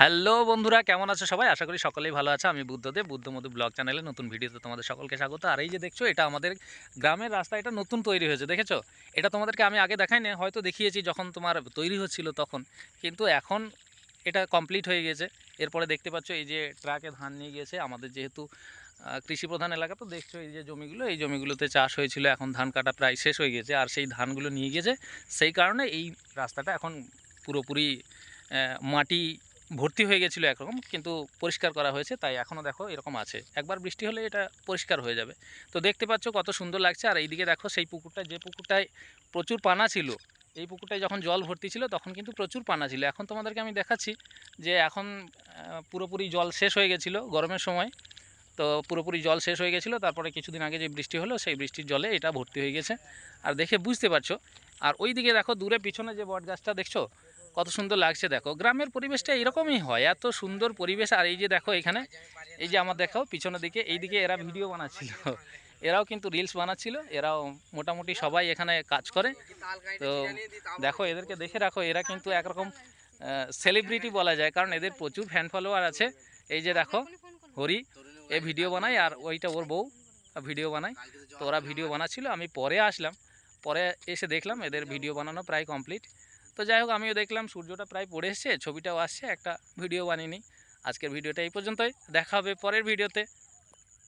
Hello বন্ধুরা, কেমন আছো সবাই? আশা করি সকলেই ভালো আছে। আমি বুদ্ধদেব বুদ্ধ মধু ব্লগ চ্যানেলে নতুন ভিডিওতে তোমাদের সকলকে স্বাগত। আর এই যে দেখছ, এটা আমাদের গ্রামের রাস্তা, এটা নতুন তৈরি হয়েছে, দেখেছ? এটা তোমাদেরকে আমি আগে দেখাইনি হয়তো দেখিয়েছি যখন তোমার তৈরি হচ্ছিল তখন। কিন্তু এখন এটা কমপ্লিট হয়ে গেছে। এরপরে দেখতে পাচ্ছ, এই যে ট্রাকে ধান নিয়ে গিয়েছে। আমাদের যেহেতু কৃষি প্রধান এলাকা, তো দেখছ এই যে জমিগুলো, এই জমিগুলোতে চাষ হয়েছিল। এখন ধান কাটা প্রায় শেষ হয়ে গেছে। আর সেই ধানগুলো নিয়ে গিয়েছে। সেই কারণে এই রাস্তাটা এখন পুরোপুরি মাটি ভর্তি হয়ে গেছিল একরকম, কিন্তু পরিষ্কার করা হয়েছে, তাই এখনও দেখো এরকম আছে। একবার বৃষ্টি হলে এটা পরিষ্কার হয়ে যাবে। তো দেখতে পাচ্ছ কত সুন্দর লাগছে, আর এইদিকে দেখো সেই পুকুরটা যে পুকুরটায় প্রচুর পানা ছিল, এই পুকুরটায় যখন জল ভর্তি ছিল তখন কিন্তু প্রচুর পানা ছিল। এখন তোমাদেরকে আমি দেখাচ্ছি যে এখন পুরোপুরি জল শেষ হয়ে গেছিল গরমের সময়। তো পুরোপুরি জল শেষ হয়ে গেছিল, তারপরে কিছুদিন আগে যে বৃষ্টি হলো সেই বৃষ্টির জলে এটা ভর্তি হয়ে গেছে। আর দেখে বুঝতে পারছ, আর ওই দিকে দেখো দূরে পিছনে যে বট গাছটা দেখছ কত সুন্দর লাগছে দেখো। গ্রামের পরিবেশটা এরকমই হয়, এত সুন্দর পরিবেশ। আর এই যে দেখো এখানে, এই যে আমার দেখো পিছনের দিকে এই দিকে এরা ভিডিও বানাচ্ছিল। এরাও কিন্তু রিলস বানাচ্ছিল, এরাও মোটামুটি সবাই এখানে কাজ করে। তো দেখো, এদেরকে দেখে রাখো, এরা কিন্তু একরকম সেলিব্রিটি বলা যায়, কারণ এদের প্রচুর ফ্যান ফলোয়ার আছে। এই যে দেখো, হরি, এ ভিডিও বানায় আর ওইটা ওর বউ ভিডিও বানায়। তো ওরা ভিডিও বানাচ্ছিল, আমি পরে আসলাম। পরে এসে দেখলাম এদের ভিডিও বানানো প্রায় কমপ্লিট তো যাই হোক, আমিও দেখলাম সূর্যটা প্রায় পড়ে এসছে, ছবিটাও আসছে, একটা ভিডিও বানিয়ে নিই। আজকের ভিডিওটা এই পর্যন্তই, দেখা হবে পরের ভিডিওতে।